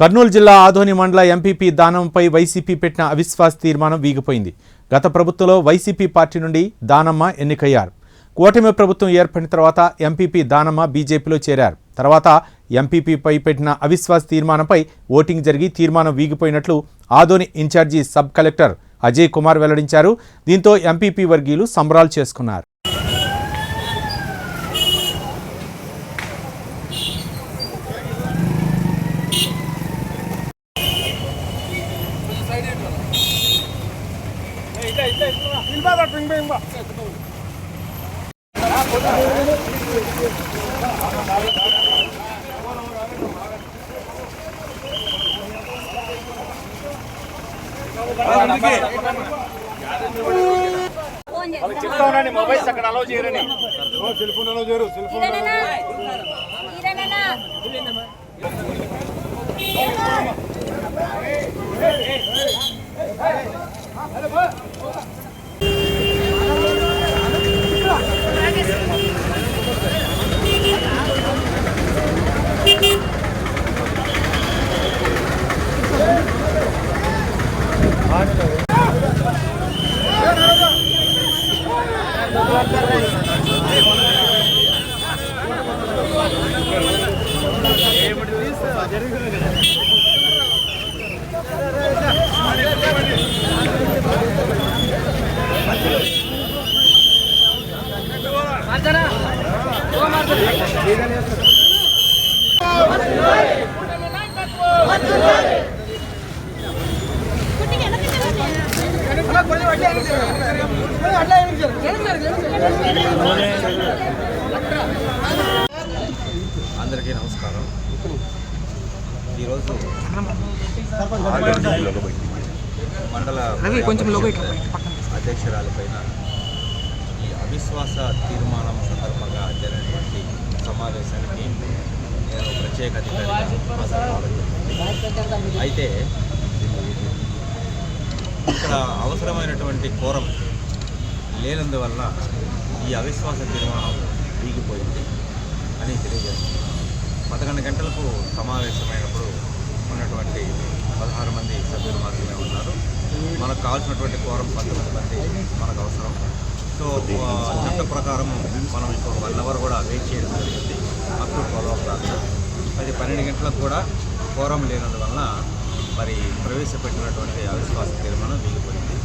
కర్నూలు జిల్లా ఆదోని మండల MPP దానంపై YCP పెట్టిన అవిశ్వాస తీర్మానం వీగిపోయింది. గత ప్రభుత్వంలో వైసీపీ పార్టీ నుండి దానమ్మ ఎన్నికయ్యారు. కూటమి ప్రభుత్వం ఏర్పడిన తర్వాత ఎంపీపీ దానమ్మ బీజేపీలో చేరారు. తర్వాత ఎంపీపీపై పెట్టిన అవిశ్వాస తీర్మానంపై ఓటింగ్ జరిగి తీర్మానం వీగిపోయినట్లు Adoni incharge sub collector Ajay Kumar వెల్లడించారు. దీంతో ఎంపీపీ వర్గీయులు సంబరాలు చేసుకున్నారు. ఫోన్ చెప్తా ఉన్నాను మొబైల్స్ అక్కడ అలౌ చేయరని ఇదేనా ఇదేనా అందరికీ నమస్కారం. ఈరోజు మండల కొంచెం అధ్యక్షురాలపైన అవిశ్వాస తీర్మానం సందర్భంగా జరిగినటువంటి సమావేశానికి నేను ప్రత్యేక అధికారిగా అయితే ఇక్కడ అవసరమైనటువంటి కోరం లేనందువల్ల ఈ అవిశ్వాస తీర్మానం వీగిపోయింది అని తెలియజేస్తున్నాను పదకొండు గంటలకు సమావేశమైనప్పుడు ఉన్నటువంటి పదహారు మంది సభ్యులు మాత్రమే ఉన్నారు. మనకు కావాల్సినటువంటి కోరం పంతొమ్మిది మంది మనకు అవసరం. సో చట్ట ప్రకారం మనం ఇంకొక వన్ అవర్ కూడా వెయిట్ చేయడం జరిగింది. Up to twelve o'clock అది పన్నెండు గంటలకు కూడా కోరం లేనందువలన మరి ప్రవేశపెట్టినటువంటి అవిశ్వాస తీర్మానం వీగిపోయింది